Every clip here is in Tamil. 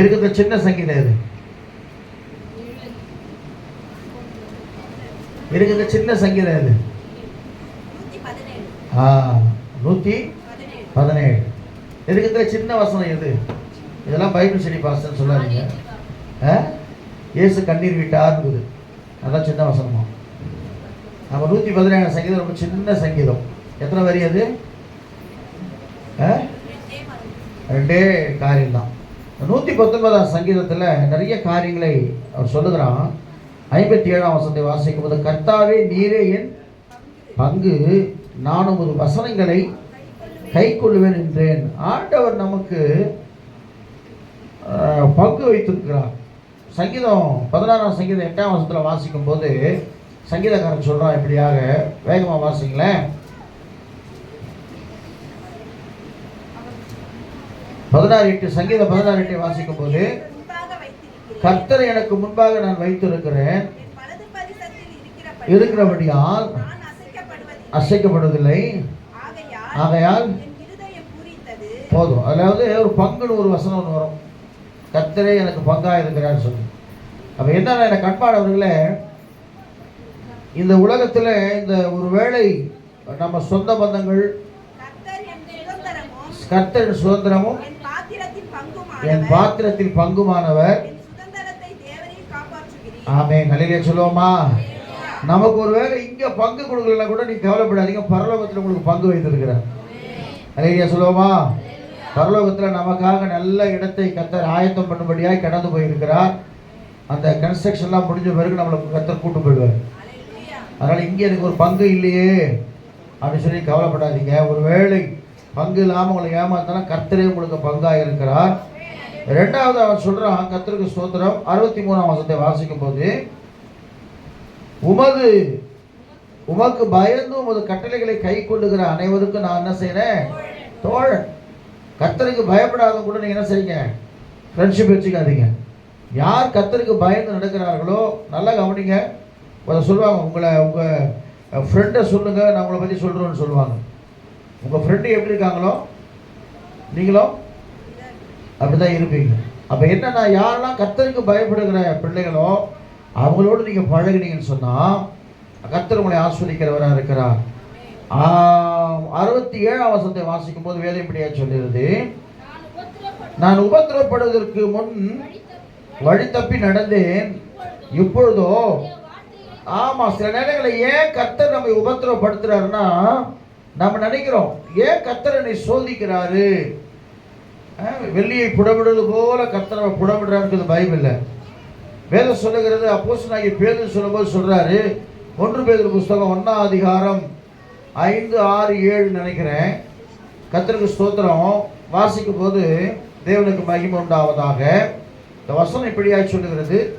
இருக்கிற சின்ன சங்கீதம் எது இருக்கிற சின்ன சங்கீதம் எது நூத்தி பதினேழு. ஆ நூற்றி பதினேழு இருக்கிற சின்ன வசனம் எது? இதெல்லாம் பைபிள் ஸ்டடி பாஸ்டர் சொல்லாதீங்க. ஆ? இயேசு கண்ணீர் விட்டார்ங்குது அதான் சின்ன வசனமா. நம்ம நூற்றி பதினேழு சங்கீதம் ரொம்ப சின்ன சங்கீதம். எத்தனை வரி அது? ஆ? ரெண்டே ரெண்டே காரியம் தான் நூற்றி பத்தொன்பதாம் சங்கீதத்தில் நிறைய காரியங்களை அவர் சொல்லுகிறான். ஐம்பத்தி ஏழாம் வசனத்தை வாசிக்கும் போது கர்த்தாவே நீரே என் பங்கு. நான் உமது வசனங்களை கை கொள்வேன் என்றேன். ஆண்டவர் நமக்கு பங்கு வைத்திருக்கிறார். சங்கீதம் பதினாறாம் சங்கீதம் எட்டாம் வசனத்தில் வாசிக்கும் போது சங்கீதக்காரன் சொல்கிறான் இப்படியாக வேகமாக வாசிங்களேன். பதினாறு எட்டு சங்கீதம் பதினாறு எட்டை வாசிக்கும் போது கர்த்தர் எனக்கு முன்பாக நான் வைத்திருக்கிறேன். இருக்கிறபடியால் அசைக்கப்படுவதில்லை. ஆகையால் போதும். அதாவது ஒரு பங்குன்னு ஒரு வசனம் ஒன்று வரும். கர்த்தரே எனக்கு பங்காக இருக்கிறான்னு சொல்லி. அப்போ என்ன எனக்கு கண்பாடவர்களே இந்த உலகத்தில் இந்த ஒரு வேளை நம்ம சொந்த பந்தங்கள் கர்த்தர் சுதந்திரமும் என் பாத்திரத்தின் என் பாத்திரத்தில் பங்குமானவர். ஆமே நலிலே சொல்லுவோமா நமக்கு ஒரு வேளை இங்க பங்கு கொடுக்கலன்னா கூட நீ கவலைப்படாதீங்க. பரலோகத்தில் உங்களுக்கு பங்கு வைத்திருக்கிறார். நலிலியா சொல்லுவோமா பரலோகத்தில் நமக்காக நல்ல இடத்தை கத்தர் ஆயத்தம் பண்ணும்படியாய் கடந்து போயிருக்கிறார். அந்த கன்ஸ்ட்ரக்ஷன்லாம் முடிஞ்ச பிறகு நம்மளை கத்தர் கூட்டு போயிடுவார். அதனால் இங்கே எனக்கு ஒரு பங்கு இல்லையே. அப்படின்னு சொல்லி கவலைப்படாதீங்க. ஒரு வேளை பங்கு இல்லாமல் உங்களை ஏமாத்தினா கர்த்தரே உங்களுக்கு பங்காக இருக்கிறார் ரெண்டாவது அவன் சொல்றான் கர்த்தருக்கு ஸ்தோத்திரம். அறுபத்தி மூணாம் வசத்தை வாசிக்கும் போது உமது உமக்கு பயந்து உமது கட்டளைகளை கை கொள்ளுகிற அனைவருக்கும் நான் என்ன செய்கிறேன் தோழன். கத்தருக்கு பயப்படாத கூட நீங்க என்ன செய்யுங்க ஃப்ரெண்ட்ஷிப் வச்சுக்காதீங்க. யார் கத்தருக்கு பயந்து நடக்கிறார்களோ நல்லா கவனிங்க. சொல்லுவாங்க உங்களை உங்கள் ஃப்ரெண்டை சொல்லுங்க நான் உங்களை பற்றி சொல்கிறோன்னு சொல்லுவாங்க. உங்கள் ஃப்ரெண்டு எப்படி இருக்காங்களோ? நீங்களும் அப்படிதான் இருப்பீங்க. அப்போ என்னன்னா யாரெல்லாம் கத்தருக்கு பயப்படுகிற பிள்ளைகளோ அவங்களோடு நீங்கள் பழகினீங்கன்னு சொன்னால் கத்தர் உங்களை ஆஸ்வதிக்கிறவராக இருக்கிறார். அறுபத்தி ஏழாம் வசத்தை வாசிக்கும் போது வேதம் இப்படியா சொல்லிடுது நான் உபத்திரப்படுவதற்கு முன் வழி தப்பி நடந்தேன். இப்பொழுதோ ஆமாம் சில நேரங்களில் ஏன் கத்தர் நம்மை உபத்திரப்படுத்துறாருன்னா நம்ம நினைக்கிறோம் ஏன் கர்த்தர் என்னை சோதிக்கிறாரு? வெள்ளியை புடமிடுவது போல கர்த்தர் நம்ம புடமிடுறாருன்றது பைபிள்ல. வேதம் சொல்லுகிறது அப்போஸ்தலனாகிய பேதுரு சொல்லும்போது சொல்றாரு ஒன்று பேதுரு புஸ்தகம் ஒன்னாம் அதிகாரம் ஐந்து ஆறு ஏழு நினைக்கிறேன். கர்த்தருக்கு ஸ்தோத்திரம். வாசிக்கும் போது தேவனுக்கு மகிமை உண்டாவதாக. இந்த வசனம் இப்படியாய் சொல்லுகிறது.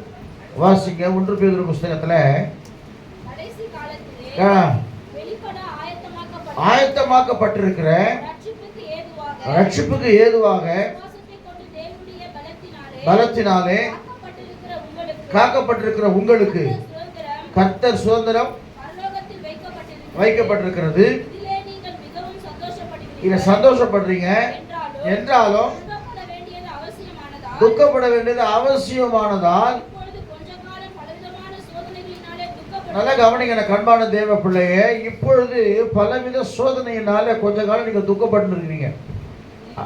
வாசிங்க ஒன்று பேதுரு புஸ்தகத்துல. ஆயத்தமாக்கப்பட்டிருக்கிற ரட்சிப்புக்கு ஏதுவாக பலத்தினாலே காக்கப்பட்டிருக்கிற உங்களுக்கு. கர்த்தர் சுதந்திரம். வைக்கப்பட்டிருக்கிறது. இதை சந்தோஷப்படுறீங்க? என்றாலும் துக்கப்பட வேண்டியது அவசியமானதால் துக்கப்பட வேண்டியது அவசியமானதால் இப்பொழுது கொஞ்ச காலம் பலவிதமான சோதனைகளினாலே துக்கப்பட நல்லா கவனிங்க கண்பான தேவ பிள்ளைய. இப்பொழுது பலவித சோதனையினால கொஞ்ச காலம் நீங்கள் துக்கப்பட்டுருக்கிறீங்க.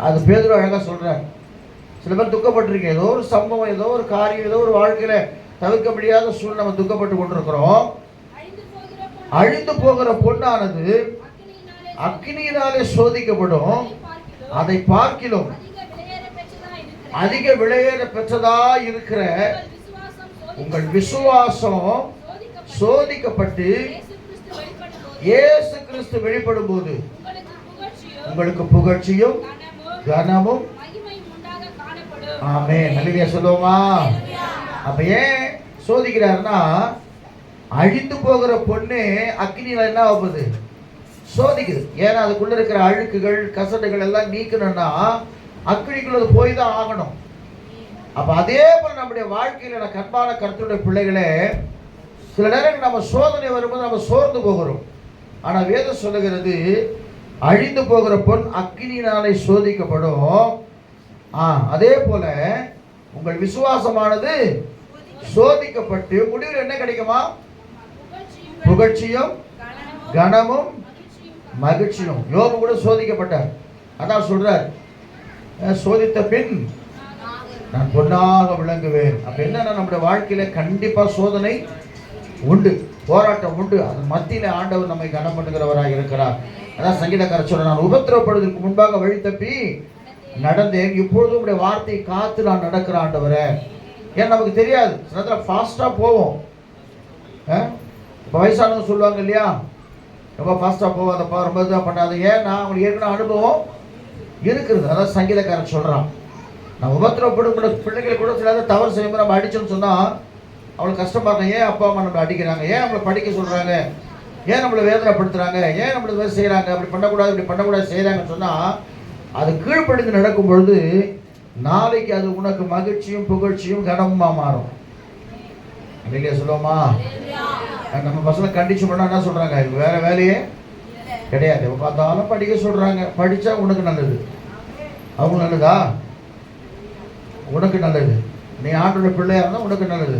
அது பேதர் அழகாக சொல்கிறேன் சில பேர் துக்கப்பட்டிருக்கீங்க. ஏதோ ஒரு சம்பவம் ஏதோ ஒரு காரியம் ஏதோ ஒரு வாழ்க்கையில் தவிர்க்க முடியாத சூழ்நிலை நம்ம துக்கப்பட்டு கொண்டிருக்கிறோம். அழிந்து போகிற பொண்ணானது அக்னியினாலே சோதிக்கப்படும். அதை பார்க்கிலும் அதிக விலையேற பெற்றதா இருக்கிற உங்கள் விசுவாசம் சோதிக்கப்பட்டு இயேசு கிறிஸ்து வெளிப்படும் போது உங்களுக்கு புகழ்ச்சியும் கனமும் ஆமே நல்லவியா சொல்லுவோமா? அப்ப ஏன் சோதிக்கிறாருன்னா அழிந்து போகிற பொண்ணு அக்னியில என்ன ஆகுது சோதிக்குது. ஏன்னா அதுக்குள்ள இருக்கிற அழுக்குகள் கசடுகள் எல்லாம் நீக்கணும்னா அக்னிக்குள்ள போய் தான் ஆகணும். அப்ப அதே போல நம்முடைய வாழ்க்கையில கற்பான கண்பான கருத்துடைய பிள்ளைகளே சில நேரங்கள் நம்ம சோதனை வரும்போது நம்ம சோர்ந்து போகிறோம். ஆனால் வேதம் சொல்லுகிறது அழிந்து போகிற பொன் அக்னியினாலே சோதிக்கப்படும். ஆ அதே போல உங்கள் விசுவாசமானது சோதிக்கப்பட்டு முடிவில் என்ன கிடைக்குமா? புகழ்ச்சியும் கனமும் மகிழ்ச்சியும். மகிழ்ச்சியும் யோபு கூட சோதிக்கப்பட்டார். அதான் சொல்றார் சோதித்த பின் நான் பொன்னாக விளங்குவேன். அப்ப என்னன்னா நம்முடைய வாழ்க்கையில கண்டிப்பா சோதனை உண்டு போராட்டம் உண்டு. அது மத்தியில் ஆண்டவர் நம்மை கனம் பண்ணுகிறவராக இருக்கிறார். அதான் சங்கீதக்கார சொல்ற நான் உபத்திரப்படுவதற்கு முன்பாக வழி தப்பி நடந்தேன். இப்பொழுதும் உடைய வார்த்தையை காத்து நான் நடக்கிற ஆண்டவரே. ஏன் நமக்கு தெரியாது? சில நேரத்தில் ஃபாஸ்ட்டாக போவோம். இப்போ வயசானவங்க சொல்லுவாங்க இல்லையா? ரொம்ப ஃபாஸ்ட்டாக போகாதப்பா ரொம்ப இதாக பண்ணாத. ஏன்? நான் அவங்களுக்கு ஏற்கனவே அனுபவம் இருக்கிறது. அதான் சங்கீதக்காரன் சொல்கிறான் நான் உபத்திரப்படும் கூட பிள்ளைகளை கூட சில தவறு செய்யும்போது நம்ம அடிச்சோன்னு சொன்னால் அவளுக்கு கஷ்டமா இருக்கும் ஏன் அப்பா அம்மா நம்மளை அடிக்கிறாங்க? ஏன் நம்மளை படிக்க சொல்கிறாங்க ஏன் நம்மளை வேதனைப்படுத்துறாங்க? ஏன் நம்மளை இது மாதிரி செய்கிறாங்க அப்படி பண்ணக்கூடாது இப்படி பண்ணக்கூடாது செய்கிறாங்கன்னு சொன்னால் அது கீழ்ப்படிந்து நடக்கும் பொழுது நாளைக்கு அது உனக்கு மகிழ்ச்சியும் புகழ்ச்சியும் கனமுமா மாறும்? இல்லையா சொல்லுவோமா? நம்ம பசங்களை கண்டிச்சு பண்ணா என்ன சொல்றாங்க? இது வேற வேலையே கிடையாது. எப்ப பார்த்தாலும் படிக்க சொல்றாங்க. படிச்சா உனக்கு நல்லது. அவங்க நல்லதா? உனக்கு நல்லது. நீ ஆண்டோட பிள்ளையா இருந்தா உனக்கு நல்லது.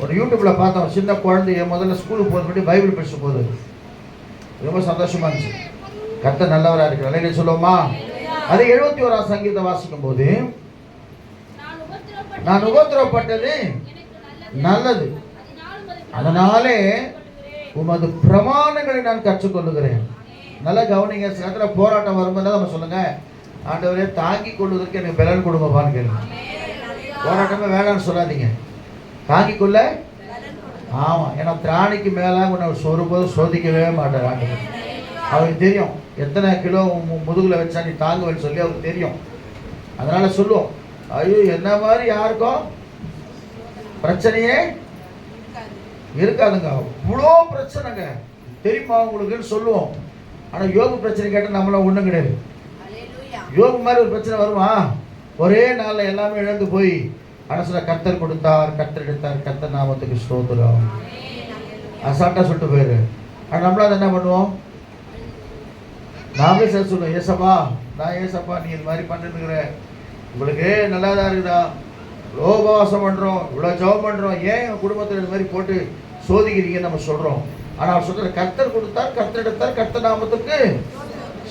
ஒரு யூடியூப்ல பார்த்தோம் சின்ன குழந்தைய முதல்ல ஸ்கூலுக்கு போகிறது பைபிள் படிச்சு போகுது. ரொம்ப சந்தோஷமா இருந்துச்சு. கத்த நல்லவரா இருக்கிற நிலையில சொல்லுவோமா? அது எழுபத்தி ஓராம் சங்கீதம் வாசிக்கும் போது நான் உபத்திரப்பட்டது நல்லது. அதனாலே உமது பிரமாணங்களை நான் கற்றுக்கொள்ளுகிறேன். நல்லா கவனிங்க சில போராட்டம் வரும்போது நம்ம சொல்லுங்க? ஆண்டவரே தாங்கி கொள்வதற்கு எனக்கு பலன் கொடுங்கப்பான்னு கேளுங்க. போராட்டமே வேணாம்னு சொல்லாதீங்க. தாங்கி கொள்ள ஆமா. ஏன்னா திராணிக்கு மேல உன்னை ஒருபோதும் சோதிக்கவே மாட்டார் ஆண்டவர். அவருக்கு தெரியும். எத்தனை கிலோ முதுகுல வச்சா நீ தாங்குவேன்னு சொல்லி அவருக்கு தெரியும். அதனால சொல்லுவோம். ஐயோ என்ன மாதிரி யாருக்கும் பிரச்சனையே இருக்காதுங்க. அவ்வளோ பிரச்சனைங்க. தெரியுமா உங்களுக்குன்னு சொல்லுவோம். ஆனால் யோக பிரச்சனை கேட்டால் நம்மளாம் ஒன்றும் கிடையாது. யோக மாதிரி ஒரு பிரச்சனை வருமா? ஒரே நாளில் எல்லாமே இழந்து போய் அரசுல கத்தர் கொடுத்தார் கத்தர் எடுத்தார் கர்த்தர் நாமத்துக்கு ஸ்தோத்திரம். அசால்ட்டா சொல்லிட்டு போயிரு. ஆனால் நம்மளாம் என்ன பண்ணுவோம்? நாமளே சார் சொல்லுவோம் ஏசப்பா நான் ஏசப்பா நீ இது மாதிரி பண்ணிருக்கிற உங்களுக்கு நல்லா தான் இருக்குதா இவ்வளோ உபவாசம் பண்ணுறோம் இவ்வளோ ஜெபம் பண்ணுறோம் ஏன் என் குடும்பத்தில் இது மாதிரி போட்டு சோதிக்கிறீங்கன்னு நம்ம சொல்கிறோம் ஆனால் அவர் சொல்கிற கர்த்தர் கொடுத்தார் கர்த்தர் எடுத்தார் கர்த்தர் நாமத்துக்கு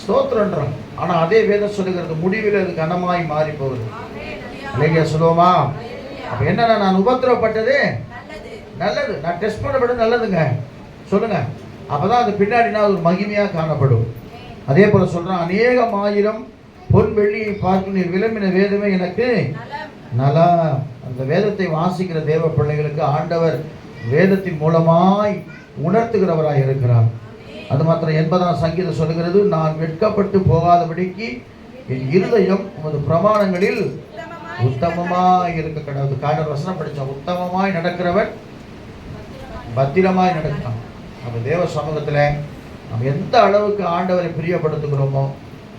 ஸ்தோத்திரன்றோம் ஆனால் அதே வேதம் சொல்லுகிறது முடிவில் அது கனமாய் மாறி போகுது இல்லையா சொல்லுவோமா அப்போ என்னன்னா நான் உபத்திரவப்பட்டது நல்லது. நான் டெஸ்ட் பண்ணப்பட்டது நல்லதுங்க. சொல்லுங்க. அப்பதான் அது பின்னாடினா ஒரு மகிமையாக காணப்படும். அதே போல சொல்றான் அநேகம் ஆயிரம் பொன் வெள்ளியை பார்க்கும் நீர் விளம்பின வேதமே எனக்கு நல்லா அந்த வேதத்தை வாசிக்கிற தேவ பிள்ளைகளுக்கு ஆண்டவர் வேதத்தின் மூலமாய் உணர்த்துகிறவராய் இருக்கிறார். அது மாத்திரம் எண்பதாம் சங்கீதம் சொல்லுகிறது நான் வெட்கப்பட்டு போகாதபடிக்கு என் இருதயம் உமது பிரமாணங்களில் உத்தமமாய் இருக்க கடவுள். காடர் வசனம் படித்தோம் உத்தமமாய் நடக்கிறவன் பத்திரமாய் நடக்கிறான். நம்ம தேவ சமூகத்தில் நம்ம எந்த அளவுக்கு ஆண்டவரை பிரியப்படுத்துகிறோமோ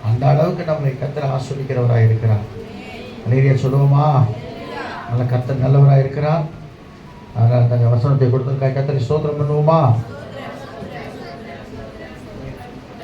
அந்த அளவுக்கு நம்மை கத்தர் ஆஸ்வதிக்கிறவராக இருக்கிறார். அலேரியா சொல்லுவோமா? நல்ல கத்தர் நல்லவராக இருக்கிறார். அதனால் அந்த வசனத்தை கொடுத்திருக்காய். கத்தரை சோதனம் பண்ணுவோமா?